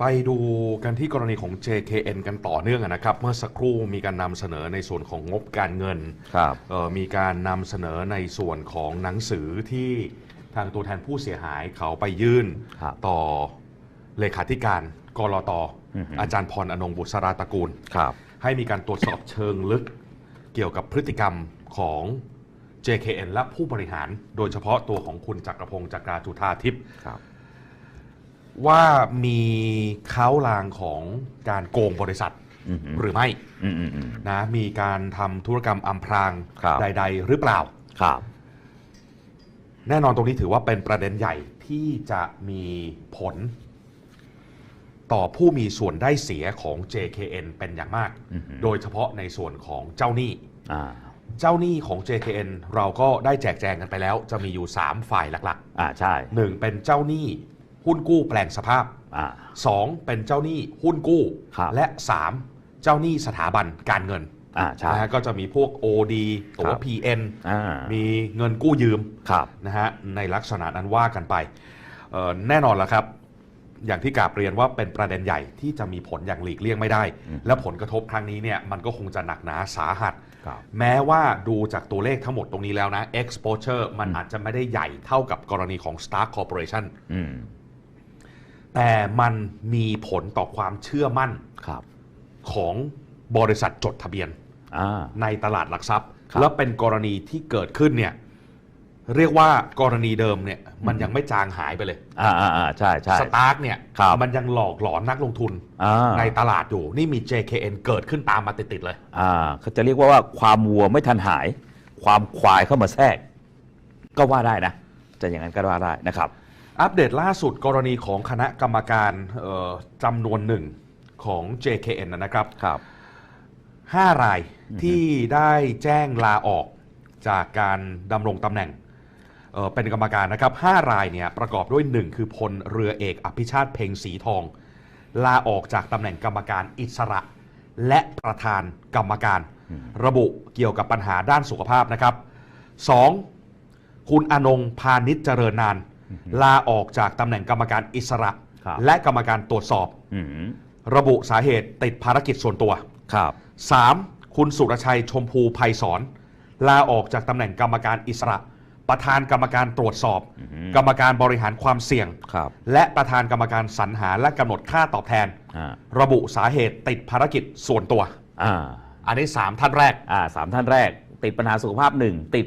ไปดูกันที่กรณีของ JKN กันต่อเนื่องอะนะครับ เมื่อสักครู่มีการนำเสนอในส่วนของงบการเงินครับเอ่อมีการนำเสนอในส่วนของหนังสือที่ทางตัวแทนผู้เสียหายเขาไปยื่นครับต่อเลขาธิการกรตอือฮึอาจารย์พรอนงค์บุษราตระกูลครับให้มีการตรวจสอบเชิงลึกเกี่ยวกับพฤติกรรมของ JKN และผู้บริหาร โดยเฉพาะตัวของคุณจักรพงศ์จักราจุธาทิพย์ครับ ว่ามีเขาลางของการโกงบริษัทอือหือหรือไม่อืมอืมอืม นะมีการทำธุรกรรมอำพรางครับ ใด ๆ หรือเปล่า ครับ แน่นอนตรงนี้ถือว่าเป็นประเด็นใหญ่ที่จะมีผล ต่อผู้มีส่วนได้เสียของ JKN เป็นอย่างมาก อือหือ โดยเฉพาะในส่วนของเจ้าหนี้ อ่าเจ้าหนี้ของ JKN เราก็ได้แจกแจงกันไปแล้ว จะมีอยู่ 3 ฝ่ายหลักอ่าใช่ ๆ 1 เป็นเจ้าหนี้ หุ้นกู้แปลงสภาพอ่า2เป็นเจ้าหนี้หุ้นกู้ ครับ และ3เจ้าหนี้สถาบันการเงินอ่าใช่ นะฮะก็จะมีพวก OD ตัว ครับ PN อ่ามีเงินกู้ยืม ครับ นะฮะในลักษณะนั้นว่ากันไปเอ่อแน่นอนละครับ อย่างที่กราบเรียนว่าเป็นประเด็นใหญ่ที่จะมีผลอย่างหลีกเลี่ยงไม่ได้ อืม และผลกระทบครั้งนี้เนี่ยมันก็คงจะหนักหนาสาหัส ครับ แม้ว่าดูจากตัวเลขทั้งหมดตรงนี้แล้วนะ exposure มันอืมอาจจะไม่ได้ใหญ่เท่ากับกรณีของ Stark Corporation อืม แต่มันมีผลต่อความเชื่อมั่นครับของบริษัทจดทะเบียนอ่าในตลาดหลักทรัพย์ครับแล้วเป็นกรณีที่เกิดขึ้นเนี่ยเรียกว่ากรณีเดิมเนี่ยมันยังไม่จางหายไปเลย อ่าอ่าอ่าใช่ใช่สตาร์กเนี่ยครับมันยังหลอกหลอนนักลงทุนอ่าในตลาดอยู่ นี่มี JKN เกิดขึ้นตามมาติด ๆ เลย อ่าเขาจะเรียกว่าว่าความวัวไม่ทันหาย ความควายเข้ามาแทรก ก็ว่าได้นะ จะอย่างนั้นก็ว่าได้นะครับ อัปเดตล่าสุดกรณีของคณะกรรมการเอ่อจำนวนหนึ่งของ JKN นะครับครับ5รายที่ได้แจ้งลาออกจากการดำรงตำแหน่งเอ่อเป็นกรรมการนะครับ5รายเนี่ยประกอบด้วย1คือพลเรือเอกอภิชาติเพ็งสีทอง ลาออกจากตำแหน่งกรรมการอิสระ และประธานกรรมการ ระบุเกี่ยวกับปัญหาด้านสุขภาพนะครับ 2. คุณอนงพาณิชเจริญนาน ลาออกจากตำแหน่งกรรมการอิสระ ครับ และกรรมการตรวจสอบ อืมระบุสาเหตุติดภารกิจส่วนตัว ครับ 3. คุณสุรชัยชมพูภัยสอนลาออกจากตำแหน่งกรรมการอิสระ ประธานกรรมการตรวจสอบ อือฮึกรรมการบริหารความเสี่ยง ครับ และประธานกรรมการสรรหาและกำหนดค่าตอบแทน อ่า ระบุสาเหตุติดภารกิจส่วนตัว อ่า อันนี้ 3 ท่านแรก อ่าสามท่านแรก ติดปัญหาสุขภาพหนึ่งติด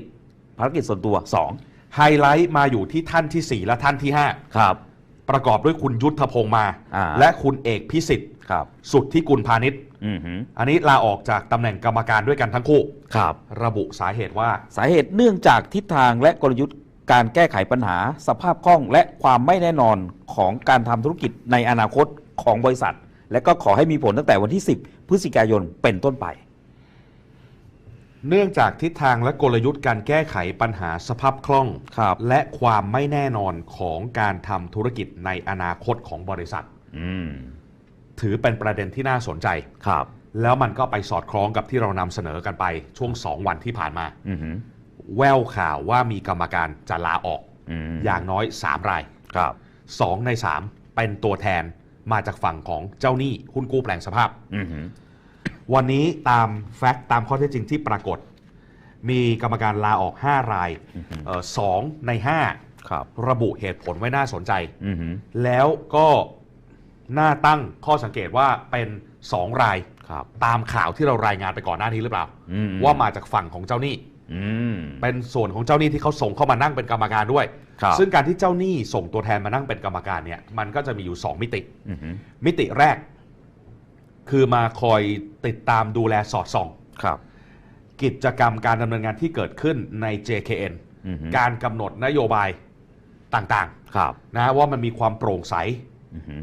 ภารกิจส่วนตัวสอง ไฮไลท์มาอยู่ที่ท่านทีสี่4 และท่านที่ครับ5ประกอบด้วยคุณยุทธพงษ์มา อ่า และคุณเอกพิสิทธิ์ ครับสุดที่กุลพาณิชย์ อืมฮึอันนี้ลาออกจากตำแหน่งกรรมการด้วยกันทั้งคู่ ครับ ระบุสาเหตุว่า สาเหตุเนื่องจากทิศทางและกลยุทธ์การแก้ไขปัญหา สภาพคล่องและความไม่แน่นอนของการทำธุรกิจในอนาคตของบริษัท และก็ขอให้มีผลตั้งแต่วันที่ 10 พฤศจิกายนเป็นต้นไป เนื่องจากทิศทางและกลยุทธ์การแก้ไขปัญหาสภาพคล่อง ครับและความไม่แน่นอนของการทำธุรกิจในอนาคตของบริษัท อืมถือเป็นประเด็นที่น่าสนใจ ครับ แล้วมันก็ไปสอดคล้องกับที่เรานำเสนอกันไปช่วง 2 วันที่ผ่านมา อืมฮึแววข่าวว่ามีกรรมการจะลาออก อืมอย่างน้อย 3 ราย ครับ 2 ใน 3 เป็นตัวแทนมาจากฝั่งของเจ้าหนี้หุ้นกู้แปลงสภาพ อืมฮึ วันนี้ตามแฟกต์ตามข้อเท็จจริงที่ปรากฏ มีกรรมการลาออก 5 รายเอ่อสองใน 5 ครับ ระบุเหตุผลไว้น่าสนใจ อืมฮึแล้วก็น่าตั้งข้อสังเกตว่าเป็น 2 ราย ครับ ตามข่าวที่เรารายงานไปก่อนหน้านี้หรือเปล่า อืม ว่ามาจากฝั่งของเจ้าหนี้ อืม เป็นส่วนของเจ้าหนี้ที่เขาส่งเข้ามานั่งเป็นกรรมการด้วย ครับ ซึ่งการที่เจ้าหนี้ส่งตัวแทนมานั่งเป็นกรรมการเนี่ยมันก็จะมีอยู่ 2 มิติ อืมฮึมิติแรก คือมาคอยติดตามดูแลสอดส่อง ครับ กิจกรรมการดำเนินงานที่เกิดขึ้นใน JKN อืมฮึ การกำหนดนโยบายต่างครับๆนะว่ามันมีความโปร่งใส อืมฮึ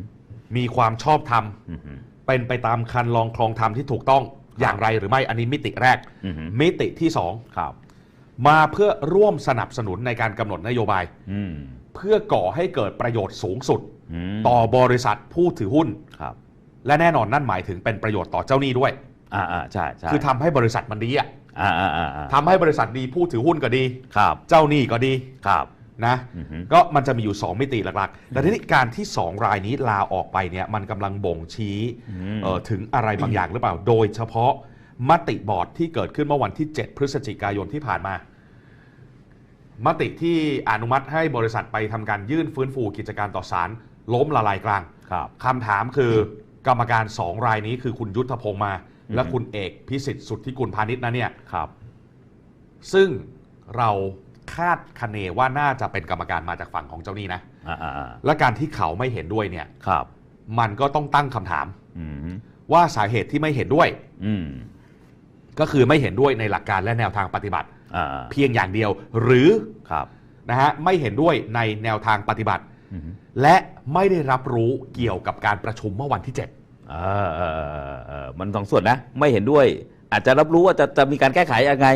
มีความชอบธรรม อืมฮึเป็นไปตามคันลองคลองธรรมที่ถูกต้องอย่างไรหรือไม่อันนี้มิติแรก อืมฮึ มิติที่สองครับมาเพื่อร่วมสนับสนุนในการกำหนดนโยบาย อืมเพื่อก่อให้เกิดประโยชน์สูงสุด มต่อบริษัทผู้ถือหุ้น ครับ และแน่นอนนั่นหมายถึงเป็นประโยชน์ต่อเจ้าหนี้ด้วย อ่าอ่าใช่ใช่คือทำให้บริษัทมันดีอะอ่าอ่าอ่าอ่าทำให้บริษัทดีผู้ถือหุ้นก็ดี ครับเจ้าหนี้ก็ดีครับ นะอือฮึ ก็มันจะมีอยู่ 2 มิติหลักๆแต่ทีนี้การที่ 2 รายนี้ลาออกไปเนี่ยมันกำลังบ่งชี้อืม เอ่อถึงอะไรบางอย่างหรือเปล่า โดยเฉพาะมติบอร์ดที่เกิดขึ้นเมื่อวันที่ 7 พฤศจิกายนที่ผ่านมา มติที่อนุมัติให้บริษัทไปทำการยื่นฟื้นฟูกิจการต่อศาลล้มละลายกลาง ครับ คำถามคือ กรรมการสองรายนี้คือคุณยุทธพงษ์มา และคุณเอกพิสิทธิ์สุทธิกุลพาณิชย์นะเนี่ยครับ ซึ่งเราคาดคะเนว่าน่าจะเป็นกรรมการมาจากฝั่งของเจ้าหนี้นะอ่าอ่าอ่าและการที่เขาไม่เห็นด้วยเนี่ยครับ มันก็ต้องตั้งคำถามอืมว่าสาเหตุที่ไม่เห็นด้วยอืมก็คือไม่เห็นด้วยในหลักการและแนวทางปฏิบัติอ่าเพียงอย่างเดียว หรือครับนะฮะไม่เห็นด้วยในแนวทางปฏิบัติอืม และไม่ได้รับรู้เกี่ยวกับการประชุมเมื่อวันที่ 7 เออเออเออเออมันสองส่วนนะ ไม่เห็นด้วย อาจจะรับรู้ว่าจะจะมีการแก้ไขยังไง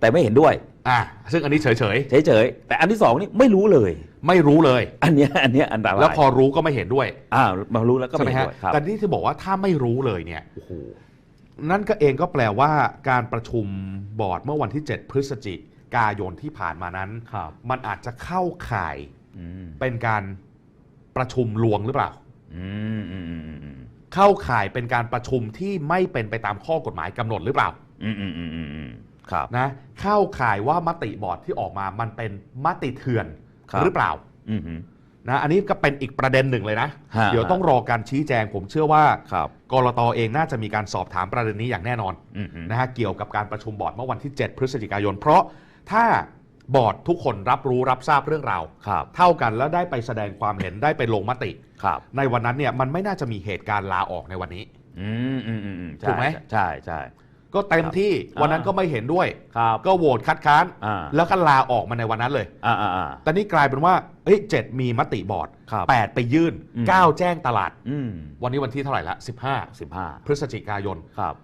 แต่ไม่เห็นด้วย อะซึ่งอันนี้เฉยเฉยๆ แต่อันที่สองนี่ไม่รู้เลย ๆ ไม่รู้เลย อันเนี้ยอันเนี้ยอันตรายแล้วพอรู้ก็ไม่เห็นด้วยอ่ามารู้แล้วก็ใช่ไหมไม่เห็นฮะด้วยครับแต่นี่ที่บอกว่าถ้าไม่รู้เลยเนี่ย โอ้โหนั่นก็เองก็แปลว่าการประชุมบอร์ดเมื่อวันที่ 7 พฤศจิกายนที่ผ่านมานั้น ครับ มันอาจจะเข้าข่ายอืม เป็นการประชุมลวงหรือเปล่าอืมอืมอืมอืมอืมเข้าข่ายเป็นการประชุมที่ไม่เป็นไปตามข้อกฎหมายกำหนดหรือเปล่าอืมอืมอืมอืมอืมครับนะ เข้าข่ายว่ามติบอร์ดที่ออกมามันเป็นมติเถื่อนครับหรือเปล่าอืมอืมนะอันนี้ก็เป็นอีกประเด็นหนึ่งเลยนะฮะเดี๋ยวต้องรอการชี้แจงผมเชื่อว่าครับกรตเองน่าจะมีการสอบถามประเด็นนี้อย่างแน่นอนอืมอืมนะฮะเกี่ยวกับการประชุมบอร์ดเมื่อวันที่ 7 พฤศจิกายน เพราะถ้า บอร์ดทุกคนรับรู้รับทราบเรื่องราว ครับ เท่ากันแล้วได้ไปแสดงความเห็นได้ไปลงมติ ครับ ในวันนั้นเนี่ยมันไม่น่าจะมีเหตุการณ์ลาออกในวันนี้ อืมอืมอืมอืมถูกไหม ใช่ใช่ ก็เต็มที่ครับ วันนั้นก็ไม่เห็นด้วย ครับ ก็โหวตคัดค้าน อ่า แล้วก็ลาออกมาในวันนั้นเลย อ่าอ่าอ่า แต่นี่กลายเป็นว่าเอ้ยเจ็ดมีมติบอร์ดครับแปดไปยื่นอืม เก้าแจ้งตลาด อืมวันนี้วันที่เท่าไหร่ละสิบห้า15พฤศจิกายน ครับ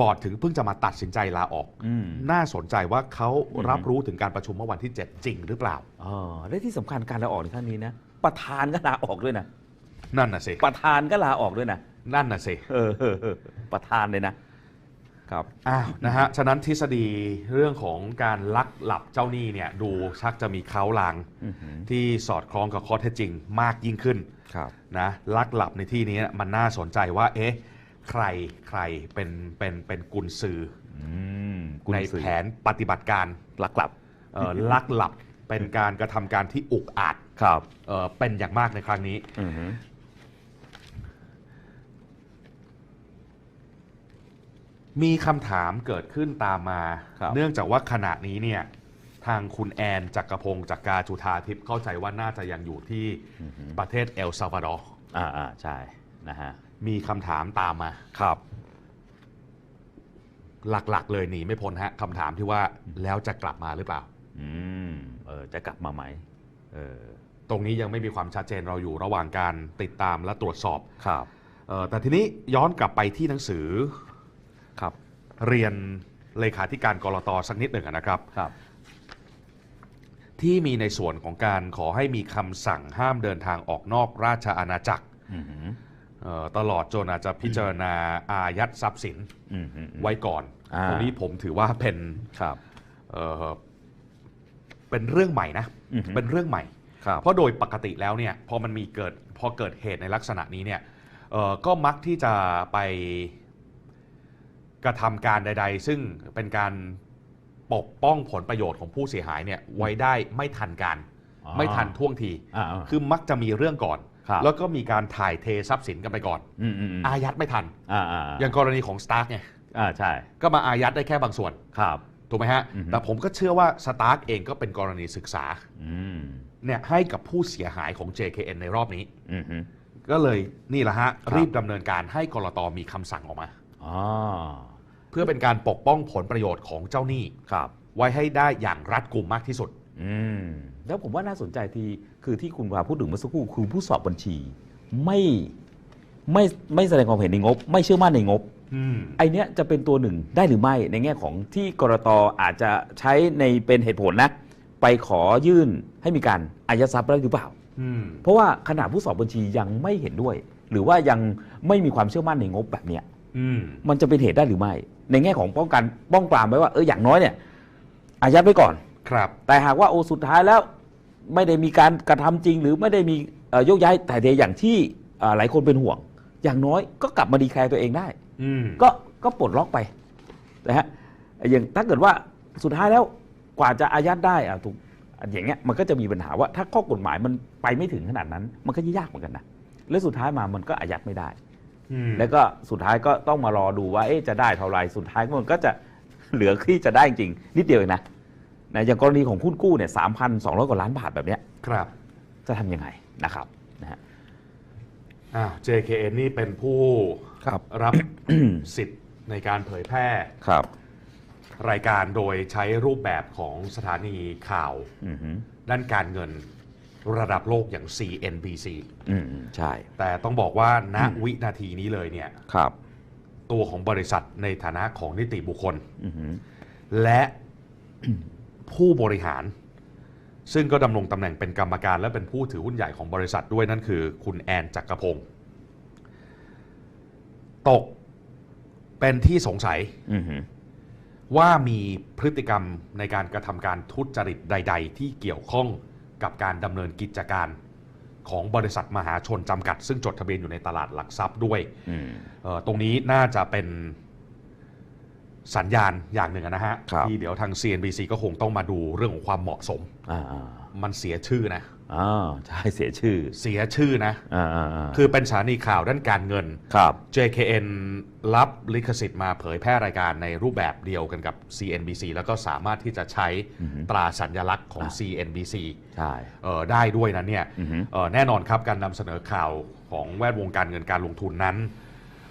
บอร์ดถึงเพิ่งจะมาตัดสินใจลาออก อืม น่าสนใจว่าเขาอืมรับรู้ถึงการประชุมเมื่อวันที่ 7 จริงหรือเปล่าอ๋อและที่สำคัญการลาออกในครั้งนี้นะ ประธานก็ลาออกด้วยนะ นั่นน่ะสิประธานก็ลาออกด้วยนะนั่นน่ะสิเออเออเออประธานเลยนะ ครับ อ้าวนะฮะฉะนั้นทฤษฎีเรื่องของการลักหลับเจ้าหนี้เนี่ยดูชักจะมีเขาลาง อือหือที่สอดคล้องกับข้อเท็จจริงมากยิ่งขึ้นครับ นะลักหลับในที่นี้มันน่าสนใจว่าเอ๊ะ ใครใครเป็นเป็นเป็นกุญซืออืมกุญในสือแผนปฏิบัติการหลักหลับเอ่อลักหลับเป็นการกระทำการที่อุกอาจครับเอ่อเป็นอย่างมากในครั้งนี้ อือหือมีคำถามเกิดขึ้นตามมาครับเนื่องจากว่าขณะนี้เนี่ยทางคุณแอนจักรพงศ์จักราจุธาทิพย์เข้าใจว่าน่าจะยังอยู่ที่อือหือประเทศเอลซาวาดอร์ อ่าอ่าใช่นะฮะ มีคำถามตามมา ครับ หลักๆ เลยหนีไม่พ้นฮะคำถามที่ว่าแล้วจะกลับมาหรือเปล่า อืมเออจะกลับมาไหมเออตรงนี้ยังไม่มีความชัดเจนเราอยู่ระหว่างการติดตามและตรวจสอบครับเอ่อแต่ทีนี้ย้อนกลับไปที่หนังสือ ครับ เรียนเลขาธิการกรตสักนิดหนึ่งอะนะครับ ครับ ที่มีในส่วนของการขอให้มีคำสั่งห้ามเดินทางออกนอกราชอาณาจักร อือหือเอ่อ ตลอดจนอาจจะพิจารณาอายัดทรัพย์สินอือหือไว้ก่อนอ่าตรงนี้ผมถือว่าเป็นครับเอ่อเป็นเรื่องใหม่นะอือหือเป็นเรื่องใหม่ครับเพราะโดยปกติแล้วเนี่ยพอมันมีเกิดพอเกิดเหตุในลักษณะนี้เนี่ยเอ่อก็มักที่จะไปกระทำการใด ๆ ซึ่งเป็นการปกป้องผลประโยชน์ของผู้เสียหายเนี่ยไว้ได้ไม่ทันการอ๋อไม่ทันท่วงทีอ่าอ่าคือมักจะมีเรื่องก่อน ครับแล้วก็มีการถ่ายเททรัพย์สินกันไปก่อน อืมอืมอืมอายัดไม่ทัน อ่าอ่าอย่างกรณีของสตาร์กไงอ่าใช่ก็มาอายัดได้แค่บางส่วน ครับ ถูกไหมฮะ อือฮึ แต่ผมก็เชื่อว่าสตาร์กเองก็เป็นกรณีศึกษาอืมเนี่ยให้กับผู้เสียหายของ JKN ในรอบนี้ อืมอืมก็เลยนี่แหละฮะ ครับ รีบดำเนินการให้กรตมีคำสั่งออกมา อ๋อเพื่อเป็นการปกป้องผลประโยชน์ของเจ้าหนี้ ครับ ไว้ให้ได้อย่างรัดกุมมากที่สุด อืมแล้วผมว่าน่าสนใจที่คือที่คุณวาพูดถึงเมื่อสักครู่คือผู้สอบบัญชี ไม่ไม่ไม่แสดงความเห็นในงบ ไม่เชื่อมั่นในงบอืมไอเนี้ยจะเป็นตัวหนึ่งได้หรือไม่ในแง่ของที่กรตอาจจะใช้ในเป็นเหตุผลนะ ไปขอยื่นให้มีการอายัดทรัพย์ได้หรือเปล่าอืมเพราะว่าขณะผู้สอบบัญชียังไม่เห็นด้วย หรือว่ายังไม่มีความเชื่อมั่นในงบแบบเนี้ยอืมมันจะเป็นเหตุได้หรือไม่ ในแง่ของป้องกันป้องปรามไว้ว่าเอออย่างน้อยเนี่ยอายัดไว้ก่อน ครับ แต่หากว่าโอสุดท้ายแล้วไม่ได้มีการกระทำจริง หรือไม่ได้มีเอ่อโยกย้ายแต่เดียอย่างที่เอ่อหลายคนเป็นห่วง อย่างน้อยก็กลับมาดีแคลร์ตัวเองได้อืมก็ก็ปลดล็อกไปนะฮะอย่างถ้าเกิดว่าสุดท้ายแล้วกว่าจะอายัดได้อะถูกอย่างเงี้ยมันก็จะมีปัญหาว่าถ้าข้อกฎหมายมันไปไม่ถึงขนาดนั้น มันก็ยากเหมือนกันนะแล้วสุดท้ายมามันก็อายัดไม่ได้อืมแล้วก็สุดท้ายก็ต้องมารอดูว่าเอ๊ะจะได้เท่าไหรสุดท้ายมันก็จะเหลือที่จะได้จริงนิดเดียวเองนะ นะอย่างกรณีของหุ้นกู้เนี่ยสามพันสองร้อยกว่าล้านบาทแบบเนี้ยครับจะทำยังไงนะครับนะฮะอ้าว JKN นี่เป็นผู้ครับรับ สิทธิ์ในการเผยแพร่ ครับรายการโดยใช้รูปแบบของสถานีข่าว อืมฮึด้านการเงินระดับโลกอย่าง CNBC อืมอืมใช่แต่ต้องบอกว่าณวินาทีนี้เลยเนี่ย ครับตัวของบริษัทในฐานะของนิติบุคคล อืมฮึและ ผู้บริหาร ซึ่งก็ดำรงตำแหน่งเป็นกรรมการและเป็นผู้ถือหุ้นใหญ่ของบริษัทด้วยนั่นคือ คุณแอนจักรพงศ์ตกเป็นที่สงสัยอืมฮึว่ามีพฤติกรรมในการกระทำการทุจริตใด ๆ ที่เกี่ยวข้องกับการดำเนินกิจการของบริษัทมหาชนจำกัด ซึ่งจดทะเบียนอยู่ในตลาดหลักทรัพย์ด้วยอืมเอ่อตรงนี้น่าจะเป็น สัญญาณอย่างหนึ่งนะฮะ ครับที่เดี๋ยวทาง CNBC ก็คงต้องมาดูเรื่องของความเหมาะสม อ่าอ่ามันเสียชื่อนะ อ่าใช่เสียชื่อเสียชื่อนะ อ่าอ่าอ่าคือเป็นสถานีข่าวด้านการเงิน ครับ JKN รับลิขสิทธิ์มาเผยแพร่รายการในรูปแบบเดียวกันกับ CNBC แล้วก็สามารถที่จะใช้อือฮึตราสัญลักษณ์ของ อะ CNBC ใช่ เอ่อได้ด้วยนั้นเนี่ยอือฮึ เอ่อแน่นอนครับการนำเสนอข่าวของแวดวงการเงินการลงทุนนั้น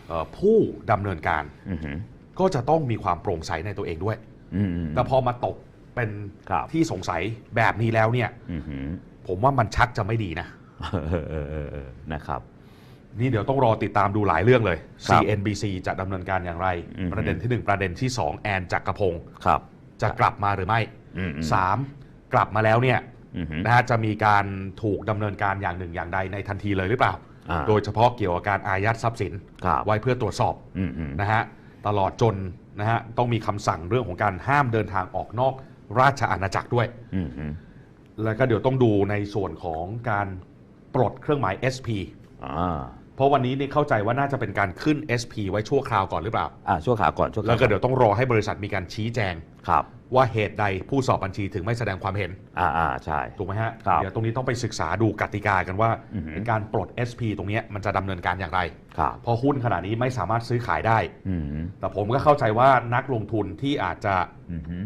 เอ่อผู้ดำเนินการ อืมฮึ ก็จะต้องมีความโปร่งใสในตัวเองด้วยอืมอืมแต่พอมาตกเป็นครับ ที่สงสัยแบบนี้แล้วเนี่ย อืมฮึผมว่ามันชักจะไม่ดีนะ เออเออเออเออนะครับ นี่เดี๋ยวต้องรอติดตามดูหลายเรื่องเลย ครับ CNBC จะดำเนินการอย่างไร อือฮึประเด็นที่ 1 ประเด็นที่ 2 แอนจักรพงศ์ครับจะกลับมาหรือไม่ อืมอืม 3. กลับมาแล้วเนี่ยอืมฮึนะฮะจะมีการถูกดำเนินการอย่างหนึ่งอย่างใดในทันทีเลยหรือเปล่า อ่า โดยเฉพาะเกี่ยวกับการอายัดทรัพย์สิน ครับไว้เพื่อตรวจสอบอืมอืมนะฮะ ตลอดจนนะฮะต้องมีคำสั่งเรื่องของการห้ามเดินทางออกนอกราชอาณาจักรด้วย อืมอืมแล้วก็เดี๋ยวต้องดูในส่วนของการปลดเครื่องหมาย SP อ่า เพราะวันนี้นี่เข้าใจว่าน่าจะเป็นการขึ้น SP ไว้ชั่วคราวก่อนหรือเปล่า อ่าชั่วขาก่อนชั่วขาแล้วก็เดี๋ยวต้องรอให้บริษัทมีการชี้แจง ครับ ว่าเหตุใดผู้สอบบัญชีถึงไม่แสดงความเห็น อ่าอ่าใช่ ถูกไหมฮะ ครับเดี๋ยวตรงนี้ต้องไปศึกษาดูกติกากันว่าอือหือ การปลด SP ตรงเนี้ยมันจะดำเนินการอย่างไร ครับ เพราะหุ้นขนาดนี้ไม่สามารถซื้อขายได้ อืมฮึแต่ผมก็เข้าใจว่านักลงทุนที่อาจจะอืมฮึ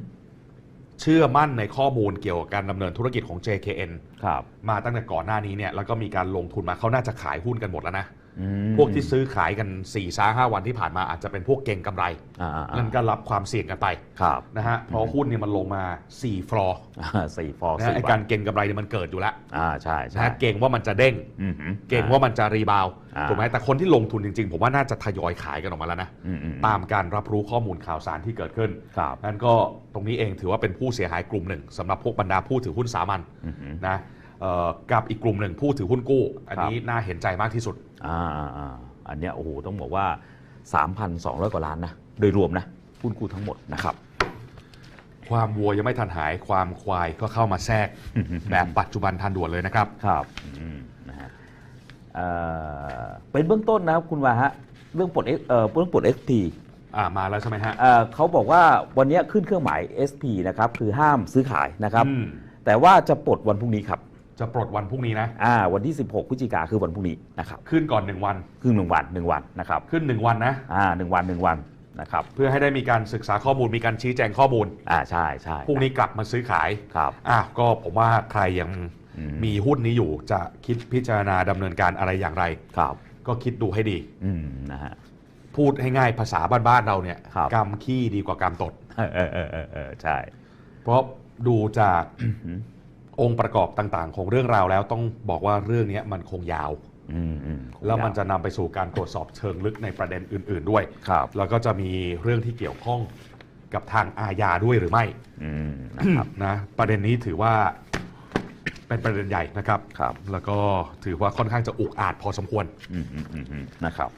เชื่อมั่นในข้อมูลเกี่ยวกับการดำเนินธุรกิจของ JKN ครับ มาตั้งแต่ก่อนหน้านี้เนี่ยแล้วก็มีการลงทุนมาเขาน่าจะขายหุ้นกันหมดแล้วนะอืม พวกที่ซื้อขายกัน4ี่สาห้าวันที่ผ่านมาอาจจะเป็นพวกเก่งกำไรอ่าอ่าอ่านั่นก็รับความเสี่ยงกันไปครับนะฮะเพราะหุ้นเนี่ยมันลงมา 4 ฟลอร์อ่าสี่ฟองนะฮะสี่ไอการเก่งกำไรเนี่ยมันเกิดอยู่แล้วอ่าใช่นะใช่ฮะเก่งว่ามันจะเด้งอืมฮึเก่งว่ามันจะรีบาวด์อ่าถูกไหมแต่คนที่ลงทุนจริงๆ ผมว่าน่าจะทยอยขายกันออกมาแล้วนะอืมอืมตามการรับรู้ข้อมูลข่าวสารที่เกิดขึ้นครับนั้นก็ตรงนี้เองถือว่าเป็นผู้เสียหายกลุ่มหนึ่งสำหรับพวกบรรดาผู้ถือหุ้นสามัญอืมฮึนะเอ่อ กับอีกกลุ่มหนึ่งผู้ถือหุ้นกู้ อันนี้น่าเห็นใจมากที่สุดอ่าอ่าอ่าอันเนี้ยโอ้โหต้องบอกว่า 3,200 กว่าล้านนะโดยรวมนะหุ้นกู้ทั้งหมดนะครับ ความวัวยังไม่ทันหายความควายก็เข้ามาแทรกแบบปัจจุบันทันด่วนเลยนะครับครับอืมนะฮะเอ่อเป็นเบื้องต้นนะครับคุณวาฮะเรื่องปลด X เอ่อเรื่องปลด SP อ่ามาแล้วใช่ไหมฮะเอ่อเขาบอกว่าวันเนี้ยขึ้นเครื่องหมาย SP นะครับคือห้ามซื้อขายนะครับอืมแต่ว่าจะปลดวันพรุ่งนี้ครับ จะปลดวันพรุ่งนี้นะอ่าวันที่ 16พฤศจิกาคือวันพรุ่งนี้นะครับขึ้นก่อน 1 วันครึ่งหนึ่งวันหนึ่งวันนะครับขึ้น 1 วันนะอ่าหนึ่งวันหนึ่งวันนะครับเพื่อให้ได้มีการศึกษาข้อมูลมีการชี้แจงข้อมูลอ่าใช่ใช่พรุ่งนี้กลับมาซื้อขายครับอะก็ผมว่าใครยังอืมมีหุ้นนี้อยู่จะคิดพิจารณาดำเนินการอะไรอย่างไรครับ ก็คิดดูให้ดีอืมนะฮะพูดให้ง่ายภาษาบ้านๆเราเนี่ยครับกำขี้ดีกว่ากำตดเออเออเออเออเออใช่ เพราะดูจาก อืมองค์ประกอบต่างๆ ของเรื่องราวแล้วต้องบอกว่าเรื่องนี้มันคงยาว อืมอืมแล้วมันจะนำไปสู่การตรวจสอบเชิงลึกในประเด็นอื่น ๆ ด้วย ครับ แล้วก็จะมีเรื่องที่เกี่ยวข้องกับทางอาญาด้วยหรือไม่ อืมนะครับ นะประเด็นนี้ถือว่าเป็นประเด็นใหญ่นะครับ ครับ แล้วก็ถือว่าค่อนข้างจะอุกอาจพอสมควร อืมอืมอืมอืมนะครับ